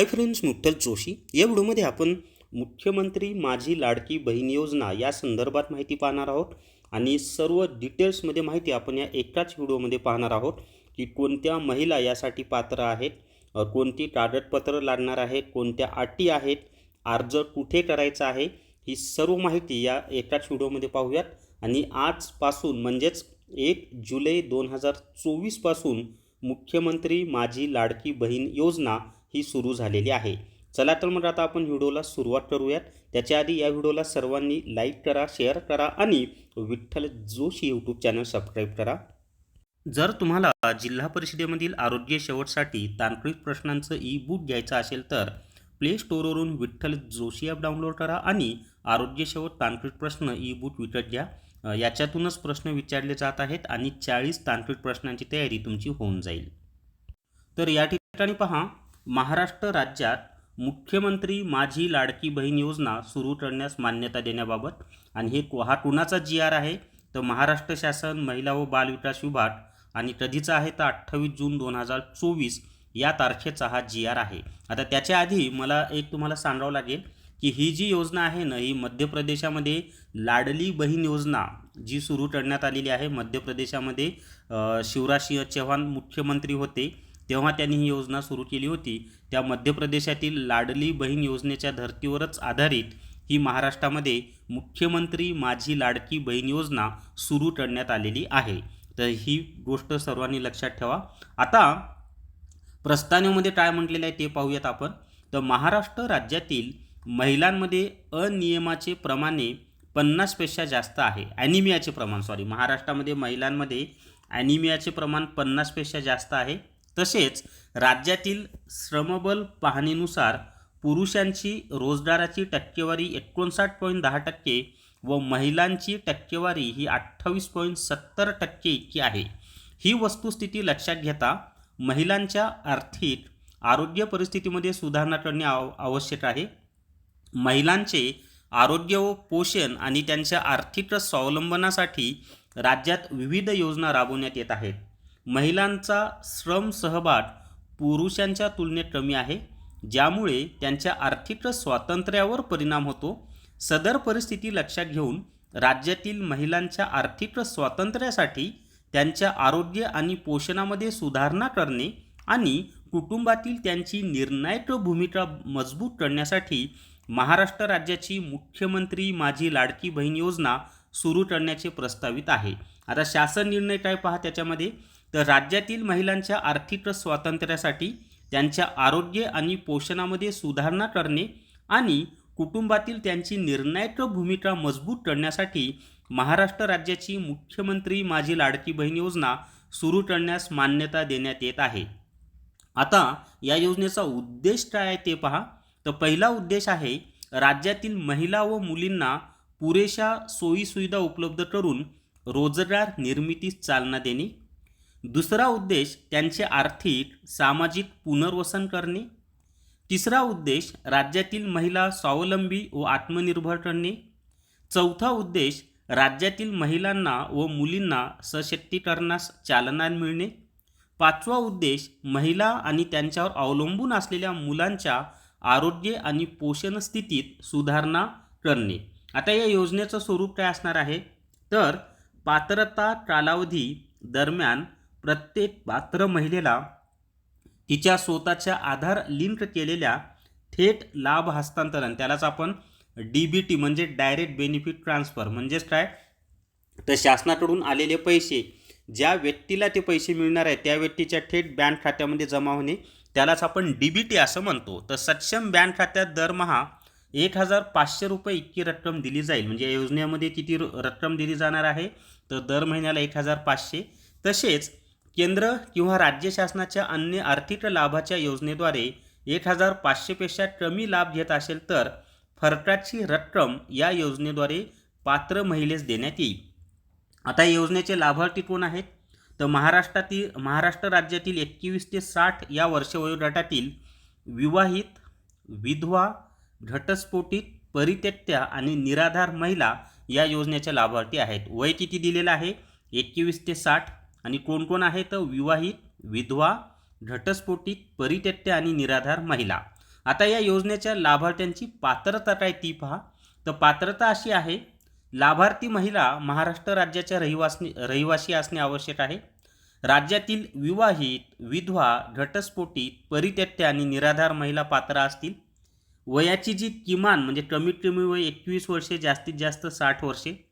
Hi friends मुठ्ठल Joshi या व्हिडिओमध्ये आपण मुख्यमंत्री माझी लाडकी बहीण योजना या संदर्भात माहिती पाहणार आहोत आणि सर्व डिटेल्समध्ये माहिती आपण या एकाच व्हिडिओमध्ये पाहणार आहोत की कोणत्या महिला यासाठी पात्र आहेत कोणती कागदपत्र लागणार आहेत कोणत्या अटी आहेत अर्ज कुठे करायचा आहे ही सर्व माहिती या एकाच व्हिडिओमध्ये पाहूयात. आणि आजपासून म्हणजेच एक जुलै दोन हजार चोवीसपासून मुख्यमंत्री माझी लाडकी बहीण योजना ही सुरू झालेली आहे. चला तर मग आता आपण व्हिडिओला सुरुवात करूयात. त्याच्या आधी या व्हिडिओला सर्वांनी लाईक करा शेअर करा आणि Vitthal Joshi YouTube channel subscribe करा. जर तुम्हाला जिल्हा परिषदेमधील आरोग्य शेवटसाठी तांत्रिक प्रश्नांचं ई बुक घ्यायचं असेल तर प्ले स्टोअरवरून विठ्ठल जोशी ॲप डाउनलोड करा आणि आरोग्य शेवट तांत्रिक प्रश्न ई बुक विकत घ्या. याच्यातूनच प्रश्न विचारले जात आहेत आणि चाळीस तांत्रिक प्रश्नांची तयारी तुमची होऊन जाईल. तर या ठिकाणी पहा महाराष्ट्र राज्यात मुख्यमंत्री माझी लाडकी बहीण योजना सुरू करण्यास मान्यता देण्याबाबत आणि हे हा कुणाचा जी आर आहे? तर महाराष्ट्र शासन महिला व बालविकास विभाग आणि कधीचा आहे? तर अठ्ठावीस जून दोन हजार चोवीस या तारखेचा हा जी आर आहे. आता त्याच्या आधी मला एक तुम्हाला सांगावं लागेल की ही जी योजना आहे ना ही मध्य प्रदेशामध्ये लाडली बहीण योजना जी सुरू करण्यात आलेली आहे. मध्य प्रदेशामध्ये शिवराज सिंह चौहान मुख्यमंत्री होते. तेव्हा त्यांनी ही योजना सुरू केली होती. त्या मध्य प्रदेशातील लाडली बहीण योजनेच्या धर्तीवरच आधारित ही महाराष्ट्रामध्ये मुख्यमंत्री माझी लाडकी बहीण योजना सुरू करण्यात आलेली आहे. तर ही गोष्ट सर्वांनी लक्षात ठेवा. आता प्रस्तावनेमध्ये काय म्हटलेलं आहे ते पाहूयात आपण. तर महाराष्ट्र राज्यातील महिलांमध्ये अनियमाचे प्रमाणे पन्नासपेक्षा जास्त आहे. ॲनिमियाचे प्रमाण सॉरी महाराष्ट्रामध्ये महिलांमध्ये ॲनिमियाचे प्रमाण पन्नासपेक्षा जास्त आहे. तसेच राज्यातील श्रमबल पाहणीनुसार पुरुषांची रोजगाराची टक्केवारी एकोणसाठ पॉईंट दहा टक्के व महिलांची टक्केवारी ही अठ्ठावीस पॉईंट सत्तर टक्के इतकी आहे. ही वस्तुस्थिती लक्षात घेता महिलांच्या आर्थिक आरोग्य परिस्थितीमध्ये सुधारणा करणे आव आवश्यक आहे. महिलांचे आरोग्य व पोषण आणि त्यांच्या आर्थिक स्वावलंबनासाठी राज्यात विविध योजना राबवण्यात येत आहेत. महिलांचा श्रम सहभाग पुरुषांच्या तुलनेत कमी आहे ज्यामुळे त्यांच्या आर्थिक स्वातंत्र्यावर परिणाम होतो. सदर परिस्थिती लक्षात घेऊन राज्यातील महिलांच्या आर्थिक स्वातंत्र्यासाठी त्यांच्या आरोग्य आणि पोषणामध्ये सुधारणा करणे आणि कुटुंबातील त्यांची निर्णायक भूमिका मजबूत करण्यासाठी महाराष्ट्र राज्याची मुख्यमंत्री माझी लाडकी बहीण योजना सुरू करण्याचे प्रस्तावित आहे. आता शासन निर्णय काय पहा त्याच्यामध्ये? तर राज्यातील महिलांच्या आर्थिक स्वातंत्र्यासाठी त्यांच्या आरोग्य आणि पोषणामध्ये सुधारणा करणे आणि कुटुंबातील त्यांची निर्णायक भूमिका मजबूत करण्यासाठी महाराष्ट्र राज्याची मुख्यमंत्री माझी लाडकी बहीण योजना सुरू करण्यास मान्यता देण्यात येत आहे. आता या योजनेचा उद्देश काय आहे ते पहा. तर पहिला उद्देश आहे राज्यातील महिला व मुलींना पुरेशा सोयीसुविधा उपलब्ध करून रोजगार निर्मितीस चालना देणे. दुसरा उद्देश त्यांचे आर्थिक सामाजिक पुनर्वसन करणे. तिसरा उद्देश राज्यातील महिला स्वावलंबी व आत्मनिर्भर करणे चौथा उद्देश राज्यातील महिलांना व मुलींना सशक्तीकरणास चालना मिळणे. पाचवा उद्देश महिला आणि त्यांच्यावर अवलंबून असलेल्या मुलांच्या आरोग्य आणि पोषण स्थितीत सुधारणा करणे. आता या योजनेचं स्वरूप काय असणार आहे? तर पात्रता कालावधी दरम्यान प्रत्येक पात्र महिलेला तिच्या स्वतःच्या आधार लिंक केलेल्या थेट लाभ हस्तांतरण त्यालाच आपण डी बी टी म्हणजे डायरेक्ट बेनिफिट ट्रान्सफर म्हणजेच काय? तर शासनाकडून आलेले पैसे ज्या व्यक्तीला ते पैसे मिळणार आहे त्या व्यक्तीच्या थेट बँक खात्यामध्ये जमा होणे त्यालाच आपण डी बी टी असं म्हणतो. तर सक्षम बँक खात्यात दरमहा एक हजार पाचशे रुपये इतकी रक्कम दिली जाईल. म्हणजे या योजनेमध्ये किती रक्कम दिली जाणार आहे? तर दर महिन्याला एक हजार पाचशे. तसेच केंद्र किंवा राज्य शासनाच्या अन्य आर्थिक लाभाच्या योजनेद्वारे एक हजार पाचशेपेक्षा कमी लाभ घेत असेल तर फरकाची रक्कम या योजनेद्वारे पात्र महिलेस देण्यात येईल. आता योजनेचे लाभार्थी कोण आहेत? तर महाराष्ट्रातील महाराष्ट्र राज्यातील एकवीस ते साठ या वर्ष वयोगटातील विवाहित विधवा घटस्फोटित परित्यक्त्या आणि निराधार महिला या योजनेच्या लाभार्थी आहेत. वय किती दिलेलं आहे? एकवीस ते साठ. आणि कोण कोण आहे तर विवाहित विधवा घटस्फोटित परित्यक्त्या आणि निराधार महिला. आता या योजनेच्या लाभार्थ्यांची पात्रता काय ती पहा. तर पात्रता अशी आहे लाभार्थी महिला महाराष्ट्र राज्याच्या रहिवासी रहिवासी असणे आवश्यक आहे. राज्यातील विवाहित विधवा घटस्फोटित परित्यक्त्या आणि निराधार महिला पात्र असतील. वयाची जी किमान म्हणजे कमीत कमी वय एकवीस वर्षे जास्तीत जास्त साठ वर्षे.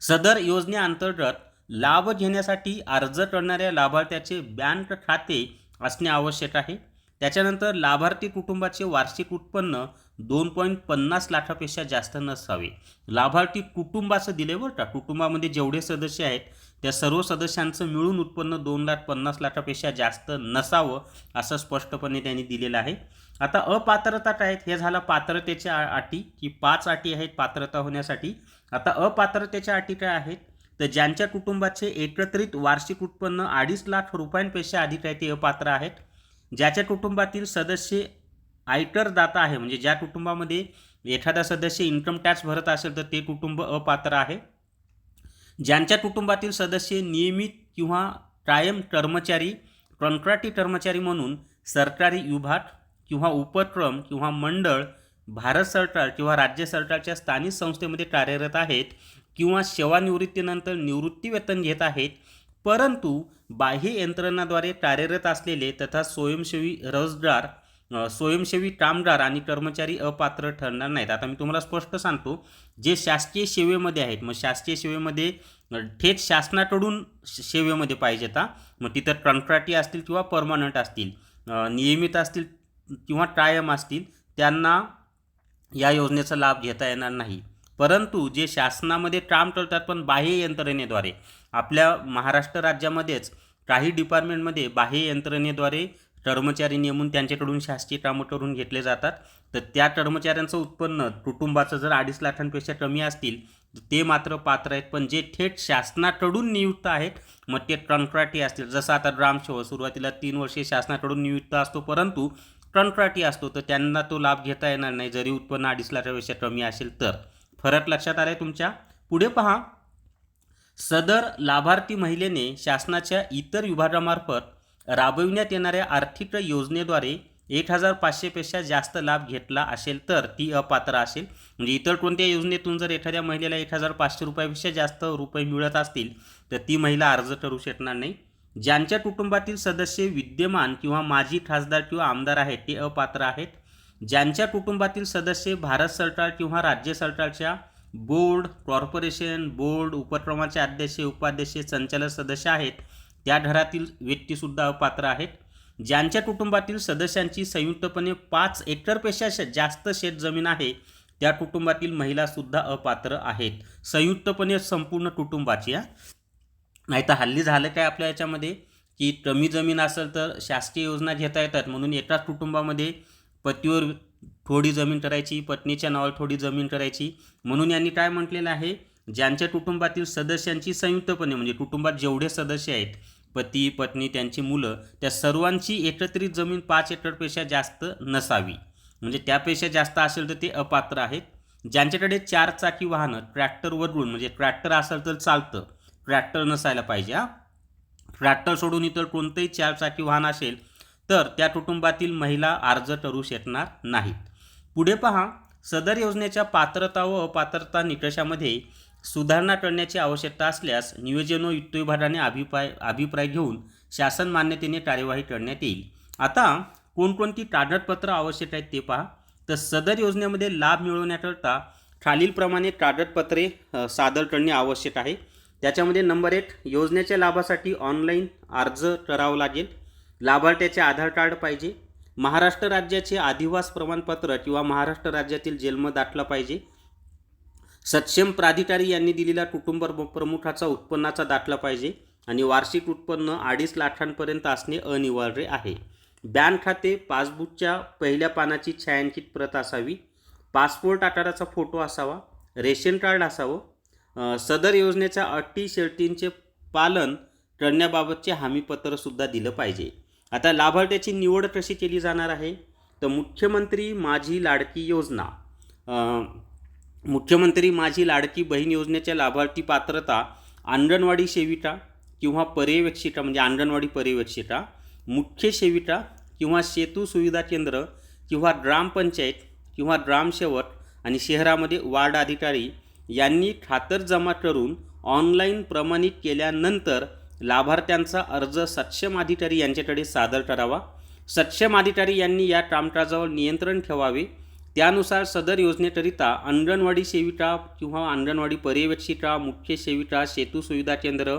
सदर योजनेअंतर्गत लाभ घेण्यासाठी अर्ज करणाऱ्या लाभार्थ्याचे बँक खाते असणे आवश्यक आहे. त्याच्यानंतर लाभार्थी कुटुंबाचे वार्षिक उत्पन्न दोन पॉईंट पन्नास लाखापेक्षा जास्त नसावे. लाभार्थी कुटुंबाचं दिले बरं का? कुटुंबामध्ये जेवढे सदस्य आहेत त्या सर्व सदस्यांचं मिळून उत्पन्न दोन लाख पन्नास लाखापेक्षा जास्त नसावं असं स्पष्टपणे त्यांनी दिलेलं आहे. आता अपात्रता काय आहेत? हे झालं पात्रतेच्या अटी की पाच अटी आहेत पात्रता होण्यासाठी. आता अपात्रतेच्या अटी काय आहेत? तर ज्यांच्या कुटुंबाचे एकत्रित वार्षिक उत्पन्न अडीच लाख रुपयांपेक्षा अधिक आहे ते अपात्र आहेत. ज्याच्या कुटुंबातील सदस्य आयकरदाता आहे म्हणजे ज्या कुटुंबामध्ये एखादा सदस्य इन्कम टॅक्स भरत असेल तर ते कुटुंब अपात्र आहे. ज्यांच्या कुटुंबातील सदस्य नियमित किंवा कायम कर्मचारी कंत्राटी कर्मचारी म्हणून सरकारी विभाग किंवा उपक्रम किंवा मंडळ भारत सरकार किंवा राज्य सरकारच्या स्थानिक संस्थेमध्ये कार्यरत आहेत किंवा सेवानिवृत्तीनंतर निवृत्ती वेतन घेत आहेत परंतु बाह्य यंत्रणाद्वारे कार्यरत असलेले तथा स्वयंसेवी रोजगार स्वयंसेवी कामगार आणि कर्मचारी अपात्र ठरणार नाहीत. आता मी तुम्हाला स्पष्ट सांगतो जे शासकीय सेवेमध्ये आहेत मग शासकीय सेवेमध्ये थेट शासनाकडून सेवेमध्ये पाहिजेत हा मग तिथं कंत्राटी असतील किंवा परमनंट असतील नियमित असतील किंवा कायम असतील त्यांना या योजनेचा लाभ घेता येणार नाही. परंतु जे शासनामध्ये काम करतात पण बाह्य यंत्रणेद्वारे आपल्या महाराष्ट्र राज्यामध्येच काही डिपार्टमेंटमध्ये बाह्य यंत्रणेद्वारे कर्मचारी नेमून त्यांच्याकडून शासकीय कामं करून घेतले जातात. तर त्या कर्मचाऱ्यांचं उत्पन्न कुटुंबाचं जर अडीच लाखांपेक्षा कमी असतील ते मात्र पात्र आहेत. पण जे थेट शासनाकडून नियुक्त आहेत मग ते कंत्राटी असतील. जसं आता ग्रामसेवक सुरुवातीला तीन वर्षे शासनाकडून नियुक्त असतो परंतु कंत्राटी असतो तर त्यांना तो लाभ घेता येणार नाही. जरी उत्पन्न अडीच लाखापेक्षा कमी असेल तर. फरक लक्षात आलाय तुमच्या. पुढे पहा. सदर लाभार्थी महिलेने शासनाच्या इतर विभागामार्फत राबविण्यात येणाऱ्या आर्थिक योजनेद्वारे एक हजार पाचशेपेक्षा जास्त लाभ घेतला असेल तर ती अपात्र असेल. म्हणजे इतर कोणत्या योजनेतून जर एखाद्या महिलेला एक हजार पाचशे रुपयापेक्षा जास्त रुपये मिळत असतील तर ती महिला अर्ज करू शकणार नाही. ज्यांच्या कुटुंबातील सदस्य विद्यमान किंवा माजी खासदार किंवा आमदार आहेत ते अपात्र आहेत. ज्यांच्या कुटुंबातील सदस्य भारत सरकार किंवा राज्य सरकारच्या बोर्ड कॉर्पोरेशन बोर्ड उपक्रमाचे अध्यक्ष उपाध्यक्ष संचालक सदस्य आहेत त्या घरातील व्यक्तीसुद्धा अपात्र आहेत. ज्यांच्या कुटुंबातील सदस्यांची संयुक्तपणे पाच एकरपेक्षा जास्त शेत जमीन आहे त्या कुटुंबातील महिलासुद्धा अपात्र आहेत. संयुक्तपणे संपूर्ण कुटुंबाची हा? नाही तर हल्ली झालं काय आपल्या याच्यामध्ये? की कमी जमीन असेल तर शासकीय योजना घेता येतात म्हणून एकाच कुटुंबामध्ये पतीवर थोडी जमीन करायची पत्नीच्या नावावर थोडी जमीन करायची. म्हणून यांनी काय म्हटलेलं आहे? ज्यांच्या कुटुंबातील सदस्यांची संयुक्तपणे म्हणजे कुटुंबात जेवढे सदस्य आहेत पती पत्नी त्यांची मुलं त्या सर्वांची एकत्रित जमीन पाच एकरपेक्षा जास्त नसावी. म्हणजे त्यापेक्षा जास्त असेल तर ते अपात्र आहेत. ज्यांच्याकडे चार चाकी वाहनं ट्रॅक्टर वरून म्हणजे ट्रॅक्टर असेल तर चालतं ट्रॅक्टर नसायला पाहिजे हा. ट्रॅक्टर सोडून इतर कोणतंही चार चाकी वाहन असेल तर त्या कुटुंबातील महिला अर्ज करू शकणार नाहीत. पुढे पहा सदर योजनेच्या पात्रता व अपात्रता निकषामध्ये सुधारणा करण्याची आवश्यकता असल्यास नियोजन व वित्त विभागाने अभिप्राय अभिप्राय घेऊन शासन मान्यतेने कार्यवाही करण्यात येईल. आता कोणकोणती कागदपत्रं आवश्यक आहेत ते पहा. तर सदर योजनेमध्ये लाभ मिळवण्याकरता खालीलप्रमाणे कागदपत्रे सादर करणे आवश्यक आहे. त्याच्यामध्ये नंबर एक योजनेच्या लाभासाठी ऑनलाईन अर्ज करावा लागेल. लाभार्थ्याचे आधार कार्ड पाहिजे महाराष्ट्र राज्याचे आदिवास प्रमाणपत्र किंवा महाराष्ट्र राज्यातील जन्म दाखला पाहिजे सक्षम प्राधिकारी यांनी दिलेला कुटुंब प्रमुखाचा उत्पन्नाचा दाखला पाहिजे आणि वार्षिक उत्पन्न अडीच लाखांपर्यंत असणे अनिवार्य आहे. बँक खाते पासबुकच्या पहिल्या पानाची छायांकित प्रत असावी पासपोर्ट आकाराचा फोटो असावा रेशन कार्ड असावं सदर योजनेच्या अटी शर्टींचे पालन करण्याबाबतचे हमीपत्रसुद्धा दिलं पाहिजे. आता लाभार्थ्याची निवड कशी केली जाणार आहे? तर मुख्यमंत्री माझी लाडकी योजना. मुख्यमंत्री माझी लाडकी बहीण योजनेच्या लाभार्थी पात्रता अंगणवाडी सेविका किंवा पर्यवेक्षिका म्हणजे अंगणवाडी पर्यवेक्षिका मुख्य सेविका किंवा सेतू सुविधा केंद्र किंवा ग्रामपंचायत किंवा ग्रामसेवक आणि शहरामध्ये वार्ड अधिकारी यांनी खातर जमा करून ऑनलाईन प्रमाणित केल्यानंतर लाभार्थ्यांचा अर्ज सक्षम अधिकारी यांच्याकडे सादर करावा. सक्षम अधिकारी यांनी या कामकाजावर नियंत्रण ठेवावे. त्यानुसार सदर योजनेकरिता अंगणवाडी सेविका किंवा अंगणवाडी पर्यवेक्षिका मुख्य सेविका सेतू सुविधा केंद्र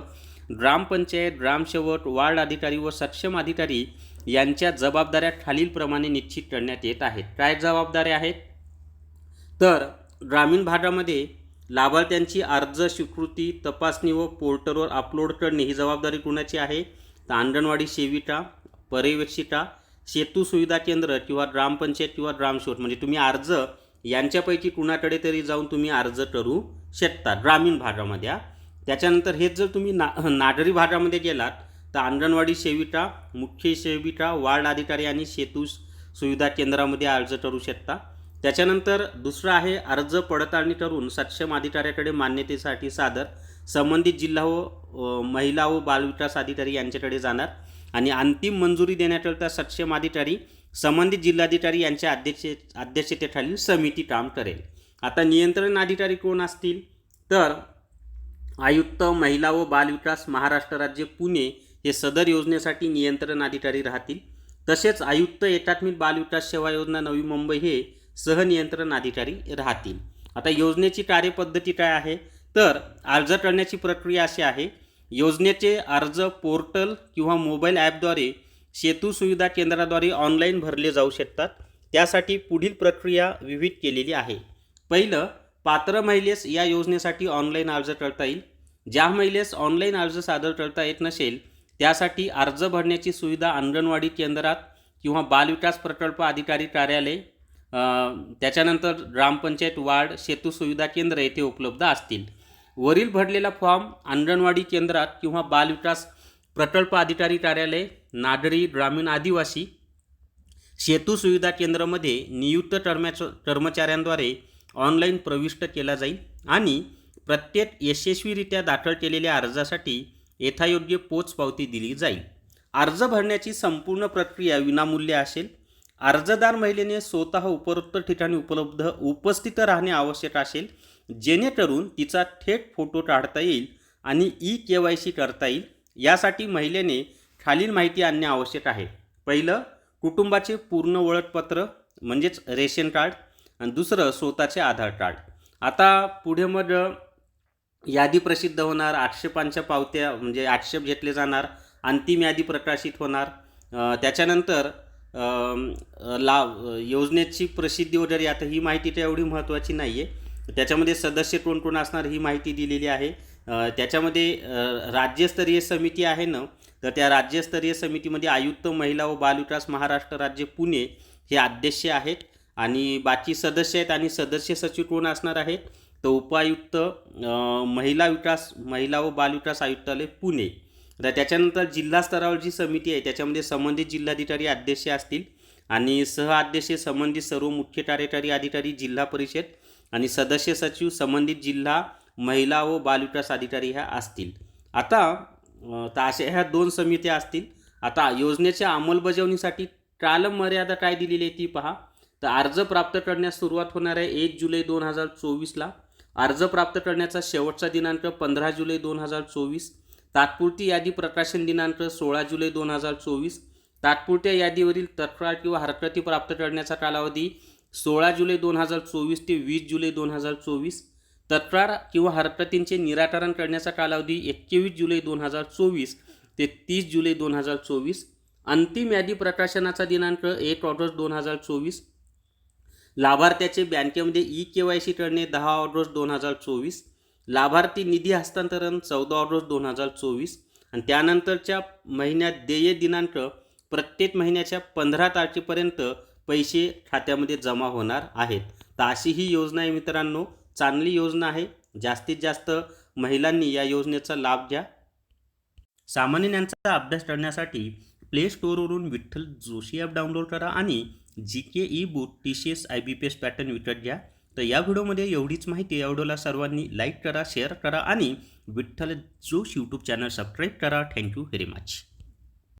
ग्रामपंचायत ग्रामसेवक वार्ड अधिकारी व सक्षम अधिकारी यांच्या जबाबदाऱ्या खालीलप्रमाणे निश्चित करण्यात येत आहेत. काय जबाबदाऱ्या आहेत? तर ग्रामीण भागामध्ये लाभार्थ्यांची अर्ज स्वीकृती तपासणी व पोर्टलवर अपलोड करणे ही जबाबदारी कुणाची आहे? तर अंगणवाडी सेविका पर्यवेक्षिका सेतू सुविधा केंद्र किंवा ग्रामपंचायत किंवा ग्रामसेवक. म्हणजे तुम्ही अर्ज यांच्यापैकी कुणाकडे तरी जाऊन तुम्ही अर्ज करू शकता ग्रामीण भागामध्ये त्याच्यानंतर हेच जर तुम्ही ना नागरी भागामध्ये गेलात तर अंगणवाडी सेविका मुख्य सेविका वार्ड अधिकारी आणि सेतू सुविधा केंद्रामध्ये अर्ज करू शकता. त्याच्यानंतर दुसरं आहे अर्ज पडताळणी करून सक्षम अधिकाऱ्याकडे मान्यतेसाठी सादर. संबंधित जिल्हा व महिला व बालविकास अधिकारी यांच्याकडे जाणार. आणि अंतिम मंजुरी देण्याकरिता सक्षम अधिकारी संबंधित जिल्हाधिकारी यांच्या अध्यक्ष अध्यक्षतेखालील समिती काम करेल. आता नियंत्रण अधिकारी कोण असतील? तर आयुक्त महिला व बालविकास महाराष्ट्र राज्य पुणे हे सदर योजनेसाठी नियंत्रण अधिकारी राहतील. तसेच आयुक्त एकात्मिक बालविकास सेवा योजना नवी मुंबई हे सहनियंत्रण अधिकारी राहतील. आता योजनेची कार्यपद्धती काय आहे? तर अर्ज करण्याची प्रक्रिया अशी आहे योजनेचे अर्ज पोर्टल किंवा मोबाईल ॲपद्वारे सेतू सुविधा केंद्राद्वारे ऑनलाईन भरले जाऊ शकतात. त्यासाठी पुढील प्रक्रिया विविध केलेली आहे. पहिलं पात्र महिलेस या योजनेसाठी ऑनलाईन अर्ज करता येईल. ज्या महिलेस ऑनलाईन अर्ज सादर करता येत नसेल त्यासाठी अर्ज भरण्याची सुविधा अंगणवाडी केंद्रात किंवा बालविकास प्रकल्प अधिकारी कार्यालय त्याच्यानंतर ग्रामपंचायत वार्ड सेतू सुविधा केंद्र येथे उपलब्ध असतील. वरील भरलेला फॉर्म अंगणवाडी केंद्रात किंवा बालविकास प्रकल्प अधिकारी कार्यालय नागरी ग्रामीण आदिवासी सेतू सुविधा केंद्रामध्ये नियुक्त कर्मचा कर्मचाऱ्यांद्वारे ऑनलाईन प्रविष्ट केला जाईल आणि प्रत्येक यशस्वीरित्या दाखल केलेल्या अर्जासाठी यथायोग्य पोचपावती दिली जाईल. अर्ज भरण्याची संपूर्ण प्रक्रिया विनामूल्य असेल. अर्जदार महिलेने स्वतः उपरोक्त ठिकाणी उपलब्ध उपस्थित राहणे आवश्यक असेल जेणेकरून तिचा थेट फोटो काढता येईल आणि ई के वाय सी करता येईल. यासाठी महिलेने खालील माहिती आणणे आवश्यक आहे. पहिलं कुटुंबाचे पूर्ण ओळखपत्र म्हणजेच रेशन कार्ड आणि दुसरं स्वतःचे आधार कार्ड. आता पुढे मग यादी प्रसिद्ध होणार आक्षेपांच्या पावत्या म्हणजे आक्षेप घेतले जाणार अंतिम यादी प्रकाशित होणार. त्याच्यानंतर लाभ योजनेची प्रसिद्धी वगैरे आता ही माहिती तर एवढी महत्त्वाची नाही आहे त्याच्यामध्ये सदस्य कोण कोण असणार ही माहिती दिलेली आहे. त्याच्यामध्ये राज्यस्तरीय समिती आहे ना तर त्या राज्यस्तरीय समितीमध्ये आयुक्त महिला व बालविकास महाराष्ट्र राज्य पुणे हे अध्यक्ष आहेत. आणि बाकी सदस्य आहेत आणि सदस्य सचिव कोण असणार आहेत तर उपायुक्त महिला विकास महिला व बालविकास आयुक्तालय पुणे. तर त्याच्यानंतर जिल्हा स्तरावर जी समिती आहे त्याच्यामध्ये संबंधित जिल्हाधिकारी अध्यक्ष असतील आणि सहअध्यक्ष संबंधित सर्व मुख्य कार्यकारी अधिकारी जिल्हा परिषद आणि सदस्य सचिव संबंधित जिल्हा महिला व बालविकास अधिकारी ह्या असतील. आता तर अशा ह्या दोन समित्या असतील. आता योजनेच्या अंमलबजावणीसाठी कालम मर्यादा काय दिलेली आहे ती पहा. तर अर्ज प्राप्त करण्यास सुरुवात होणार आहे एक जुलै दोन हजार चोवीसला. अर्ज प्राप्त करण्याचा शेवटचा दिनांक पंधरा जुलै दोन हजार चोवीस. तात्पुरती यादी प्रकाशन दिनांक सोळा जुलै दोन हजार चोवीस. तात्पुरत्या यादीवरील तक्रार किंवा हरकती प्राप्त करण्याचा कालावधी सोळा जुलै दोन हजार चोवीस ते वीस जुलै दोन हजार चोवीस. तक्रार किंवा हरकतींचे निराकरण करण्याचा कालावधी एकवीस जुलै दोन हजार चोवीस ते तीस जुलै दोन हजार चोवीस. अंतिम यादी प्रकाशनाचा दिनांक एक ऑगस्ट दोन हजार चोवीस. लाभार्थ्याचे बँकेमध्ये ई के वाय सी करणे दहा ऑगस्ट दोन हजार चोवीस. लाभार्थी निधी हस्तांतरण चौदा ऑगस्ट दोन हजार चोवीस आणि त्यानंतरच्या महिन्यात देय दिनांक प्रत्येक महिन्याच्या पंधरा तारखेपर्यंत पैसे खात्यामध्ये जमा होणार आहेत. तर अशी ही योजना आहे मित्रांनो. चांगली योजना आहे. जास्तीत जास्त महिलांनी या योजनेचा लाभ घ्या. सामान्य ज्ञानचा अभ्यास करण्यासाठी प्ले स्टोअरवरून विठ्ठल जोशी ॲप डाउनलोड करा आणि G K e book T C S I B P S pattern विकत घ्या. तर या व्हिडिओमध्ये एवढीच माहिती. या व्हिडिओला सर्वांनी लाईक करा शेअर करा आणि Vitthal Josh YouTube channel subscribe करा. Thank you very much